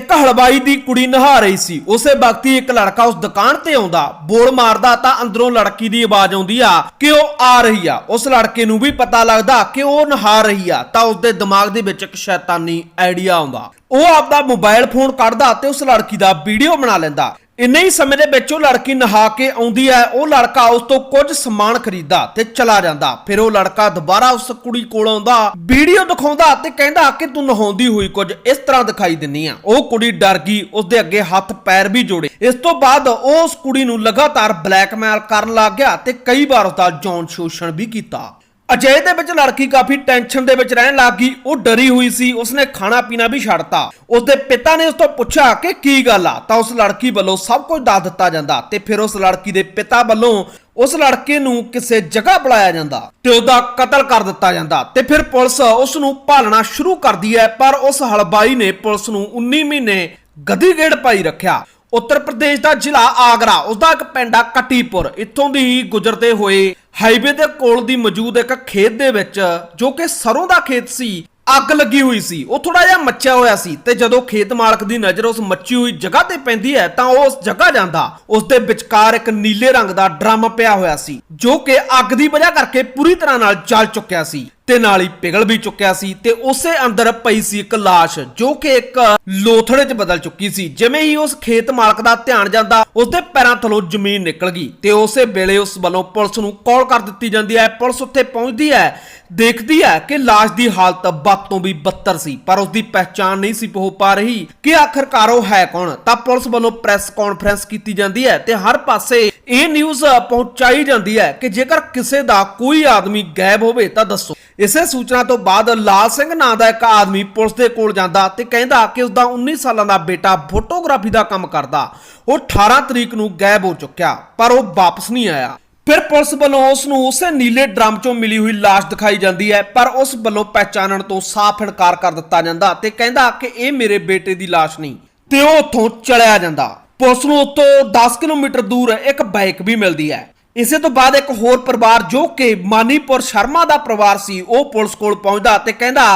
ਇੱਕ ਹਲਵਾਈ ਦੀ ਕੁੜੀ ਨਹਾ ਰਹੀ ਸੀ। ਉਸੇ ਵਕਤ ਹੀ ਇੱਕ ਲੜਕਾ ਉਸ ਦੁਕਾਨ ਤੇ ਆਉਂਦਾ। ਬੋਲ ਮਾਰਦਾ ਤਾਂ ਅੰਦਰੋਂ ਲੜਕੀ ਦੀ ਆਵਾਜ਼ ਆਉਂਦੀ ਆ ਕਿ ਉਹ ਆ ਰਹੀ ਆ। ਉਸ ਲੜਕੇ ਨੂੰ ਵੀ ਪਤਾ ਲੱਗਦਾ ਕਿ ਉਹ ਨਹਾ ਰਹੀ ਆ, ਤਾਂ ਉਸਦੇ ਦਿਮਾਗ ਦੇ ਵਿੱਚ ਇੱਕ ਸ਼ੈਤਾਨੀ ਆਈਡੀਆ ਆਉਂਦਾ। ਉਹ ਆਪਦਾ ਮੋਬਾਈਲ ਫੋਨ ਕੱਢਦਾ ਤੇ ਉਸ ਲੜਕੀ ਦਾ ਵੀਡੀਓ ਬਣਾ ਲੈਂਦਾ। ਇੰਨੇ ਹੀ ਸਮੇਂ ਦੇ ਵਿੱਚ ਉਹ ਲੜਕੀ ਨਹਾ ਕੇ ਆਉਂਦੀ ਹੈ, ਉਹ ਲੜਕਾ ਉਸ ਤੋਂ ਕੁਝ ਸਮਾਨ ਖਰੀਦਦਾ ਤੇ ਚਲਾ ਜਾਂਦਾ। ਫਿਰ ਉਹ ਲੜਕਾ ਦੁਬਾਰਾ ਉਸ ਕੁੜੀ ਕੋਲ ਆਉਂਦਾ, ਵੀਡੀਓ ਦਿਖਾਉਂਦਾ ਤੇ ਕਹਿੰਦਾ ਕਿ ਤੂੰ ਨਹਾਉਂਦੀ ਹੋਈ ਕੁਝ ਇਸ ਤਰ੍ਹਾਂ ਦਿਖਾਈ ਦਿੰਨੀ ਆ। ਉਹ ਕੁੜੀ ਡਰ ਗਈ ਉਸ ਦੇ ਅੱਗੇ ਹੱਥ ਪੈਰ ਵੀ ਜੋੜੇ। ਇਸ ਤੋਂ ਬਾਅਦ ਉਹ ਉਸ ਕੁੜੀ ਨੂੰ ਲਗਾਤਾਰ ਬਲੈਕਮੇਲ ਕਰਨ ਲੱਗ ਗਿਆ ਤੇ ਕਈ ਵਾਰ ਉਸ ਦਾ ਜੌਨ ਸ਼ੋਸ਼ਣ ਵੀ ਕੀਤਾ। ਅਜੇ ਦੇ ਵਿੱਚ ਲੜਕੀ ਕਾਫੀ ਟੈਨਸ਼ਨ ਦੇ ਵਿੱਚ ਰਹਿਣ ਲੱਗ ਗਈ। ਉਹ ਡਰੀ ਹੋਈ ਸੀ। ਉਸਨੇ ਖਾਣਾ ਪੀਣਾ ਵੀ ਛੱਡਤਾ ਉਸਦੇ ਪਿਤਾ ਨੇ ਉਸ ਤੋਂ ਪੁੱਛਿਆ ਕਿ ਕੀ ਗੱਲ ਆ? ਤਾਂ ਉਸ ਲੜਕੀ ਵੱਲੋਂ ਸਭ ਕੁਝ ਦੱਸ ਦਿੱਤਾ ਜਾਂਦਾ ਤੇ ਫਿਰ ਉਸ ਲੜਕੀ ਦੇ ਪਿਤਾ ਵੱਲੋਂ ਉਸ ਲੜਕੇ ਨੂੰ ਕਿਸੇ ਜਗ੍ਹਾ ਬੁਲਾਇਆ ਜਾਂਦਾ ਤੇ ਉਹਦਾ ਕਤਲ ਕਰ ਦਿੱਤਾ ਜਾਂਦਾ ਤੇ ਫਿਰ ਪੁਲਿਸ ਉਸ ਨੂੰ ਭਾਲਣਾ ਸ਼ੁਰੂ ਕਰਦੀ ਹੈ। ਪਰ ਉਸ ਹਲਬਾਈ ਨੇ ਪੁਲਿਸ ਨੂੰ 19 ਮਹੀਨੇ ਗਦੀਗੇੜ ਪਾਈ ਰੱਖਿਆ। ਉੱਤਰ ਪ੍ਰਦੇਸ਼ ਦਾ ਜ਼ਿਲ੍ਹਾ ਆਗਰਾ, ਉਸਦਾ ਇੱਕ ਪਿੰਡ ਆ ਕਟੀਪੁਰ। ਇੱਥੋਂ ਦੀ ਗੁਜ਼ਰਦੇ ਹੋਏ ਹਾਈਵੇ ਦੇ ਕੋਲ ਦੀ ਮੌਜੂਦ ਇੱਕ ਖੇਤ ਦੇ ਵਿੱਚ, ਜੋ ਕਿ ਸਰੋਂ ਦਾ ਖੇਤ ਸੀ, ਅੱਗ ਲੱਗੀ ਹੋਈ ਸੀ। ਉਹ ਥੋੜਾ ਜਿਹਾ ਮੱਚਿਆ ਹੋਇਆ ਸੀ ਤੇ ਜਦੋਂ ਖੇਤ ਮਾਲਕ ਦੀ ਨਜ਼ਰ ਉਸ ਮੱਚੀ ਹੋਈ ਜਗ੍ਹਾ ਤੇ ਪੈਂਦੀ ਹੈ, ਤਾਂ ਉਹ ਉਸ ਜਗ੍ਹਾ ਜਾਂਦਾ। ਉਸ ਦੇ ਵਿਚਕਾਰ ਇੱਕ ਨੀਲੇ ਰੰਗ ਦਾ ਡਰਮ ਪਿਆ ਹੋਇਆ ਸੀ, ਜੋ ਕਿ ਅੱਗ ਦੀ ਵਜ੍ਹਾ ਕਰਕੇ ਪੂਰੀ ਤਰ੍ਹਾਂ ਨਾਲ ਜਲ ਚੁੱਕਿਆ ਸੀ। ਤੇ ਨਾਲ ਹੀ ਪਿਘਲ ਵੀ ਚੁੱਕਿਆ ਸੀ ਤੇ ਉਸੇ ਅੰਦਰ ਪਈ ਸੀ ਇੱਕ ਲਾਸ਼, ਜੋ ਕਿ ਇੱਕ ਲੋਥੜੇ 'ਚ ਬਦਲ ਚੁੱਕੀ ਸੀ। ਜਿਵੇਂ ਹੀ ਉਸ ਖੇਤ ਮਾਲਕ ਦਾ ਧਿਆਨ ਜਾਂਦਾ, ਉਸਦੇ ਪੈਰਾਂ ਥੱਲੋਂ ਜ਼ਮੀਨ ਨਿਕਲ ਗਈ ਤੇ ਉਸੇ ਵੇਲੇ ਉਸ ਵੱਲੋਂ ਪੁਲਿਸ ਨੂੰ ਕਾਲ ਕਰ ਦਿੱਤੀ ਜਾਂਦੀ ਹੈ। ਪੁਲਿਸ ਉੱਥੇ ਪਹੁੰਚਦੀ ਹੈ, ਦੇਖਦੀ ਹੈ ਕਿ ਲਾਸ਼ ਦੀ ਹਾਲਤ ਬਦ ਤੋਂ ਵੀ ਬੱਤਰ ਸੀ, ਪਰ ਉਸ ਦੀ ਪਹਿਚਾਣ ਨਹੀਂ ਸੀ ਹੋ ਪਾ ਰਹੀ ਕਿ ਆਖਰਕਾਰ ਉਹ ਹੈ ਕੌਣ। ਤਾਂ ਪੁਲਿਸ ਵੱਲੋਂ ਪ੍ਰੈਸ ਕਾਨਫਰੰਸ ਕੀਤੀ ਜਾਂਦੀ ਹੈ ਤੇ ਹਰ ਪਾਸੇ ਇਹ ਨਿਊਜ਼ ਪਹੁੰਚਾਈ ਜਾਂਦੀ ਹੈ ਕਿ ਜੇਕਰ ਕਿਸੇ ਦਾ ਕੋਈ ਆਦਮੀ ਗਾਇਬ ਹੋਵੇ ਤਾਂ ਦੱਸੋ। ਇਸੇ ਸੂਚਨਾ ਤੋਂ ਬਾਅਦ ਲਾਲ ਸਿੰਘ ਨਾਂ ਦਾ ਇੱਕ ਆਦਮੀ ਪੁਲਿਸ ਦੇ ਕੋਲ ਜਾਂਦਾ ਤੇ ਕਹਿੰਦਾ ਕਿ ਉਸ ਦਾ 19 ਸਾਲਾਂ ਦਾ ਬੇਟਾ ਫੋਟੋਗ੍ਰਾਫੀ ਦਾ ਕੰਮ ਕਰਦਾ। ਉਹ 18 ਤਰੀਕ ਨੂੰ ਗਾਇਬ ਹੋ ਚੁੱਕਿਆ, ਪਰ ਉਹ ਵਾਪਸ ਨਹੀਂ ਆਇਆ। ਫਿਰ ਪੁਲਿਸ ਵੱਲੋਂ ਉਸ ਨੂੰ ਉਸੇ ਨੀਲੇ ਡਰਮ ਚੋਂ ਮਿਲੀ ਹੋਈ ਲਾਸ਼ ਦਿਖਾਈ ਜਾਂਦੀ ਹੈ, ਪਰ ਉਸ ਵੱਲੋਂ ਪਹਿਚਾਨਣ ਤੋਂ ਸਾਫ਼ ਇਨਕਾਰ ਕਰ ਦਿੱਤਾ ਜਾਂਦਾ ਤੇ ਕਹਿੰਦਾ ਕਿ ਇਹ ਮੇਰੇ ਬੇਟੇ ਦੀ ਲਾਸ਼ ਨਹੀਂ ਤੇ ਉਹ ਉੱਥੋਂ ਚਲਿਆ ਜਾਂਦਾ। ਪੁਲਿਸ ਨੂੰ ਉੱਥੋਂ 10 ਕਿਲੋਮੀਟਰ ਦੂਰ ਇੱਕ ਬਾਈਕ ਵੀ ਮਿਲਦੀ ਹੈ। ਇਸੇ ਤੋਂ ਬਾਅਦ ਇੱਕ ਹੋਰ ਪਰਿਵਾਰ ਜੋ ਕਿ ਮਾਨੀਪੁਰ ਸ਼ਰਮਾ ਦਾ ਪਰਿਵਾਰ ਸੀ, ਉਹ ਪੁਲਿਸ ਕੋਲ ਪਹੁੰਚਦਾ ਤੇ ਕਹਿੰਦਾ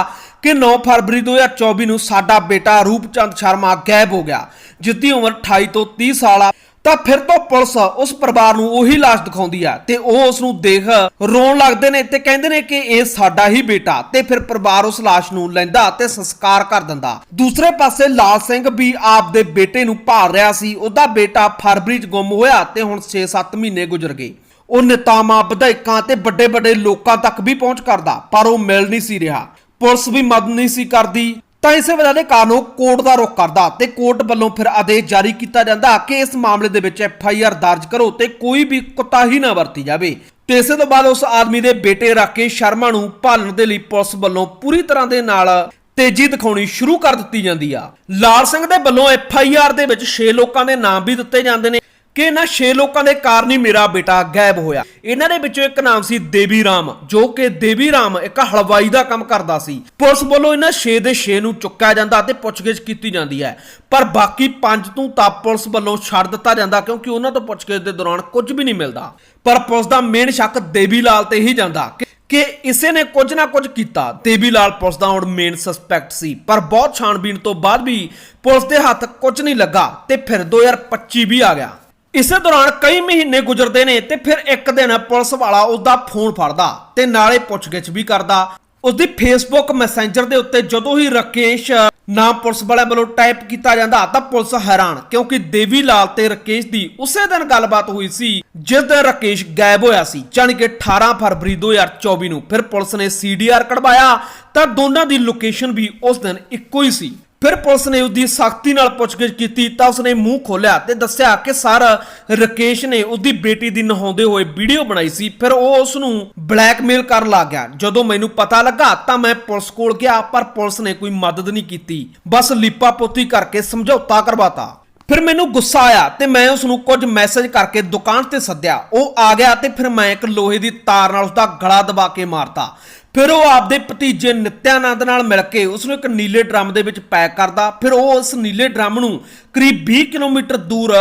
ਕਿ 9 ਫਰਵਰੀ 2024 ਨੂੰ ਸਾਡਾ ਬੇਟਾ ਰੂਪਚੰਦ ਸ਼ਰਮਾ ਗਾਇਬ ਹੋ ਗਿਆ ਜਿਸ ਦੀ ਉਮਰ 28 ਤੋਂ 30 ਸਾਲ ਆ। ਤਾਂ ਫਿਰ ਤੋਂ ਪੁਲਿਸ ਉਸ ਪਰਿਵਾਰ ਨੂੰ ਉਹੀ ਲਾਸ਼ ਦਿਖਾਉਂਦੀ ਆ ਤੇ ਉਹ ਉਸ ਨੂੰ ਦੇਖ ਰੋਣ ਲੱਗਦੇ ਨੇ ਤੇ ਕਹਿੰਦੇ ਨੇ ਕਿ ਇਹ ਸਾਡਾ ਹੀ ਬੇਟਾ ਤੇ ਫਿਰ ਪਰਿਵਾਰ ਉਸ ਲਾਸ਼ ਨੂੰ ਲੈਂਦਾ ਤੇ ਸੰਸਕਾਰ ਕਰ ਦਿੰਦਾ। ਦੂਸਰੇ ਪਾਸੇ ਲਾਲ ਸਿੰਘ ਵੀ ਆਪ ਦੇ ਬੇਟੇ ਨੂੰ ਭਾਲ ਰਿਹਾ ਸੀ, ਉਹਦਾ ਬੇਟਾ ਫਰਵਰੀ 'ਚ ਗੁੰਮ ਹੋਇਆ ਤੇ ਹੁਣ 6-7 ਮਹੀਨੇ ਗੁਜ਼ਰ ਗਏ। ਉਹ ਨੇਤਾਵਾਂ, ਵਿਧਾਇਕਾਂ ਤੇ ਵੱਡੇ ਵੱਡੇ ਲੋਕਾਂ ਤੱਕ ਵੀ ਪਹੁੰਚ ਕਰਦਾ, ਪਰ ਉਹ ਮਿਲ ਨਹੀਂ ਸੀ ਰਿਹਾ। ਪੁਲਿਸ ਵੀ ਮਦਦ ਨਹੀਂ ਸੀ ਕਰਦੀ। ਤਾਂ ਇਸੇ ਵਜ੍ਹਾ ਦੇ ਕਾਰਨ ਉਹ ਕੋਰਟ ਦਾ ਰੁਖ ਕਰਦਾ ਤੇ ਕੋਰਟ ਵੱਲੋਂ ਫਿਰ ਆਦੇਸ਼ ਜਾਰੀ ਕੀਤਾ ਜਾਂਦਾ ਕਿ ਇਸ ਮਾਮਲੇ ਦੇ ਵਿੱਚ ਐਫ ਆਈ ਆਰ ਦਰਜ ਕਰੋ ਤੇ ਕੋਈ ਵੀ ਕੁਤਾਹੀ ਨਾ ਵਰਤੀ ਜਾਵੇ। ਤੇ ਇਸੇ ਤੋਂ ਬਾਅਦ ਉਸ ਆਦਮੀ ਦੇ ਬੇਟੇ ਰਾਕੇਸ਼ ਸ਼ਰਮਾ ਨੂੰ ਭਾਲਣ ਦੇ ਲਈ ਪੁਲਿਸ ਵੱਲੋਂ ਪੂਰੀ ਤਰ੍ਹਾਂ ਦੇ ਨਾਲ ਤੇਜ਼ੀ ਦਿਖਾਉਣੀ ਸ਼ੁਰੂ ਕਰ ਦਿੱਤੀ ਜਾਂਦੀ ਆ। ਲਾਲ ਸਿੰਘ ਦੇ ਵੱਲੋਂ ਐਫ ਆਈ ਆਰ ਦੇ ਵਿੱਚ 6 ਲੋਕਾਂ ਦੇ ਨਾਮ ਵੀ ਦਿੱਤੇ ਜਾਂਦੇ ਨੇ। ਕਿ ਇਹਨਾਂ 6 ਲੋਕਾਂ ਦੇ ਕਾਰਨ ਹੀ ਮੇਰਾ ਬੇਟਾ ਗਾਇਬ ਹੋਇਆ। ਇਹਨਾਂ ਦੇ ਵਿੱਚੋਂ ਇੱਕ ਨਾਮ ਸੀ ਦੇਵੀ ਰਾਮ, ਜੋ ਕਿ ਦੇਵੀ ਰਾਮ ਇੱਕ ਹਲਵਾਈ ਦਾ ਕੰਮ ਕਰਦਾ ਸੀ। ਪੁਲਿਸ ਵੱਲੋਂ ਇਹਨਾਂ 6 ਦੇ 6 ਨੂੰ ਚੁੱਕਿਆ ਜਾਂਦਾ ਅਤੇ ਪੁੱਛਗਿੱਛ ਕੀਤੀ ਜਾਂਦੀ ਹੈ। ਪਰ ਬਾਕੀ 5 ਤੋਂ ਤਾਂ ਪੁਲਿਸ ਵੱਲੋਂ ਛੱਡ ਦਿੱਤਾ ਜਾਂਦਾ ਕਿਉਂਕਿ ਉਹਨਾਂ ਤੋਂ ਪੁੱਛਗਿੱਛ ਦੇ ਦੌਰਾਨ ਕੁਝ ਵੀ ਨਹੀਂ ਮਿਲਦਾ। ਪਰ ਪੁਲਿਸ ਦਾ ਮੇਨ ਸ਼ੱਕ ਦੇਵੀ ਲਾਲ ਤੇ ਹੀ ਜਾਂਦਾ ਕਿ ਕਿ ਇਸੇ ਨੇ ਕੁਝ ਨਾ ਕੁਝ ਕੀਤਾ। ਦੇਵੀ ਲਾਲ ਪੁਲਿਸ ਦਾ ਹੁਣ ਮੇਨ ਸਸਪੈਕਟ ਸੀ। ਪਰ ਬਹੁਤ ਛਾਣਬੀਣ ਤੋਂ ਬਾਅਦ ਵੀ ਪੁਲਿਸ ਦੇ ਹੱਥ ਕੁਝ ਨਹੀਂ ਲੱਗਾ ਤੇ ਫਿਰ 2025 ਵੀ ਆ ਗਿਆ। ਇਸੇ ਦੌਰਾਨ ਕਈ ਮਹੀਨੇ ਗੁਜ਼ਰਦੇ ਨੇ ਤੇ ਫਿਰ ਇੱਕ ਦਿਨ ਪੁਲਿਸ ਵਾਲਾ ਉਸਦਾ ਫੋਨ ਫੜਦਾ ਤੇ ਨਾਲੇ ਪੁੱਛਗਿੱਛ ਵੀ ਕਰਦਾ। ਉਸਦੀ ਫੇਸਬੁੱਕ ਮੈਸੇਂਜਰ ਦੇ ਉੱਤੇ ਜਦੋਂ ਹੀ ਰਕੇਸ਼ ਨਾਮ ਪੁਲਿਸ ਵਾਲਿਆਂ ਵੱਲੋਂ ਟਾਈਪ ਕੀਤਾ ਜਾਂਦਾ ਤਾਂ ਪੁਲਿਸ ਹੈਰਾਨ ਕਿਉਂਕਿ ਦੇਵੀ ਲਾਲ ਤੇ ਰਕੇਸ਼ ਦੀ ਉਸੇ ਦਿਨ ਗੱਲਬਾਤ ਹੋਈ ਸੀ ਜਿਸ ਦਿਨ ਰਕੇਸ਼ ਗਾਇਬ ਹੋਇਆ ਸੀ। ਜਾਣੀ ਕਿ 18 ਫਰਵਰੀ 2024 ਨੂੰ ਫਿਰ ਪੁਲਿਸ ਨੇ ਸੀਡੀਆਰ ਕਢਵਾਇਆ ਤਾਂ ਦੋਨਾਂ ਦੀ ਲੋਕੇਸ਼ਨ ਵੀ ਉਸ ਦਿਨ ਇੱਕੋ ਹੀ ਸੀ। ਫਿਰ ਪੁਲਿਸ ਨੇ ਉਸਦੀ ਸਖਤੀ ਨਾਲ ਪੁੱਛਗਿੱਛ ਕੀਤੀ ਤਾਂ ਉਸਨੇ ਮੂੰਹ ਖੋਲਿਆ ਤੇ ਦੱਸਿਆ ਕਿ ਸਰ, ਰਕੇਸ਼ ਨੇ ਉਸਦੀ ਬੇਟੀ ਦੀ ਨਹਾਉਂਦੇ ਹੋਏ ਵੀਡੀਓ ਬਣਾਈ ਸੀ, ਫਿਰ ਉਹ ਉਸ ਨੂੰ ਬਲੈਕਮੇਲ ਕਰਨ ਲੱਗ ਗਿਆ। ਜਦੋਂ ਮੈਨੂੰ ਪਤਾ ਲੱਗਾ ਤਾਂ ਮੈਂ ਪੁਲਿਸ ਕੋਲ ਗਿਆ, ਪਰ ਪੁਲਿਸ ਨੇ ਕੋਈ ਮਦਦ ਨਹੀਂ ਕੀਤੀ। ਬਸ ਲੀਪਾ ਪੋਤੀ ਕਰਕੇ ਸਮਝੌਤਾ ਕਰਵਾਤਾ। ਫਿਰ ਮੈਨੂੰ ਗੁੱਸਾ ਆਇਆ ਤੇ ਮੈਂ ਉਸ ਨੂੰ ਕੁਝ ਮੈਸੇਜ ਕਰਕੇ ਦੁਕਾਨ ਤੇ ਸੱਦਿਆ। ਉਹ ਆ ਗਿਆ ਤੇ ਫਿਰ ਮੈਂ ਇੱਕ ਲੋਹੇ ਦੀ ਤਾਰ ਨਾਲ ਉਸਦਾ ਗਲਾ ਦਬਾ ਕੇ ਮਾਰਤਾ। ਫਿਰ ਉਹ ਆਪਦੇ ਭਤੀਜੇ ਨਿਤਿਆਨੰਦ ਨਾਲ ਮਿਲ ਕੇ ਉਸ ਨੂੰ ਇੱਕ ਨੀਲੇ ਡਰਮ ਦੇ ਵਿੱਚ ਪੈਕ ਕਰਦਾ। ਫਿਰ ਉਹ ਉਸ ਨੀਲੇ ਡਰਮ ਨੂੰ ਕਰੀਬ 20 ਕਿਲੋਮੀਟਰ ਦੂਰ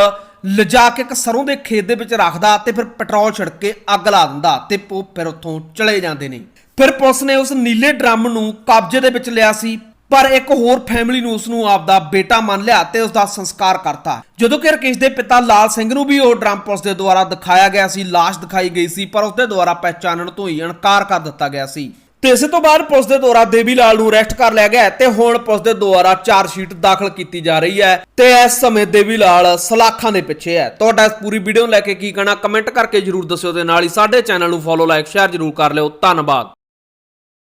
ਲਿਜਾ ਕੇ ਇੱਕ ਸਰੋਂ ਦੇ ਖੇਤ ਦੇ ਵਿੱਚ ਰੱਖਦਾ ਤੇ ਫਿਰ ਪੈਟਰੋਲ ਛਿੜਕ ਕੇ ਅੱਗ ਲਾ ਦਿੰਦਾ ਤੇ ਉਹ ਫਿਰ ਉੱਥੋਂ ਚਲੇ ਜਾਂਦੇ ਨੇ। ਫਿਰ ਪੁਲਿਸ ਨੇ ਉਸ ਨੀਲੇ ਡਰਮ ਨੂੰ ਕਬਜ਼ੇ ਦੇ ਵਿੱਚ ਲਿਆ ਸੀ, ਪਰ ਇੱਕ ਹੋਰ ਫੈਮਿਲੀ ਨੂੰ ਉਸ ਨੂੰ ਆਪਦਾ ਬੇਟਾ ਮੰਨ ਲਿਆ ਤੇ ਉਸ ਦਾ ਸੰਸਕਾਰ ਕਰਤਾ। ਜਦੋਂ ਕਿ ਰਕੇਸ਼ ਦੇ ਪਿਤਾ ਲਾਲ ਸਿੰਘ ਨੂੰ ਵੀ ਉਹ ਡਰਮ ਪੁਲਿਸ ਦੇ ਦੁਆਰਾ ਦਿਖਾਇਆ ਗਿਆ ਸੀ, ਲਾਸ਼ ਦਿਖਾਈ ਗਈ ਸੀ, ਪਰ ਉਸ ਦੇ ਦੁਆਰਾ ਪਹਿਚਾਨਣ ਤੋਂ ਹੀ ਇਨਕਾਰ ਕਰ ਦਿੱਤਾ ਗਿਆ ਸੀ। ਤੇ ਇਸੇ ਤੋਂ ਬਾਅਦ ਪੁਲਿਸ ਦੇ ਦੁਆਰਾ ਦੇਵੀ ਲਾਲ ਨੂੰ ਅਰੈਸਟ ਕਰ ਲਿਆ ਗਿਆ ਹੈ ਤੇ ਹੁਣ ਪੁਲਿਸ ਦੇ ਦੁਆਰਾ ਚਾਰ ਸ਼ੀਟ ਦਾਖਲ ਕੀਤੀ ਜਾ ਰਹੀ ਹੈ ਤੇ ਇਸ ਸਮੇਂ ਦੇਵੀ ਲਾਲ ਸਲਾਖਾਂ ਦੇ ਪਿੱਛੇ ਹੈ। ਤੁਹਾਡਾ ਇਸ ਪੂਰੀ ਵੀਡੀਓ ਨੂੰ ਲੈ ਕੇ ਕੀ ਕਹਿਣਾ? ਕਮੈਂਟ ਕਰਕੇ ਜਰੂਰ ਦੱਸਿਓ ਤੇ ਨਾਲ ਹੀ ਸਾਡੇ ਚੈਨਲ ਨੂੰ ਫੋਲੋ ਲਾਈਕ ਸ਼ੇਅਰ ਜਰੂਰ ਕਰ ਲਿਓ। ਧੰਨਵਾਦ।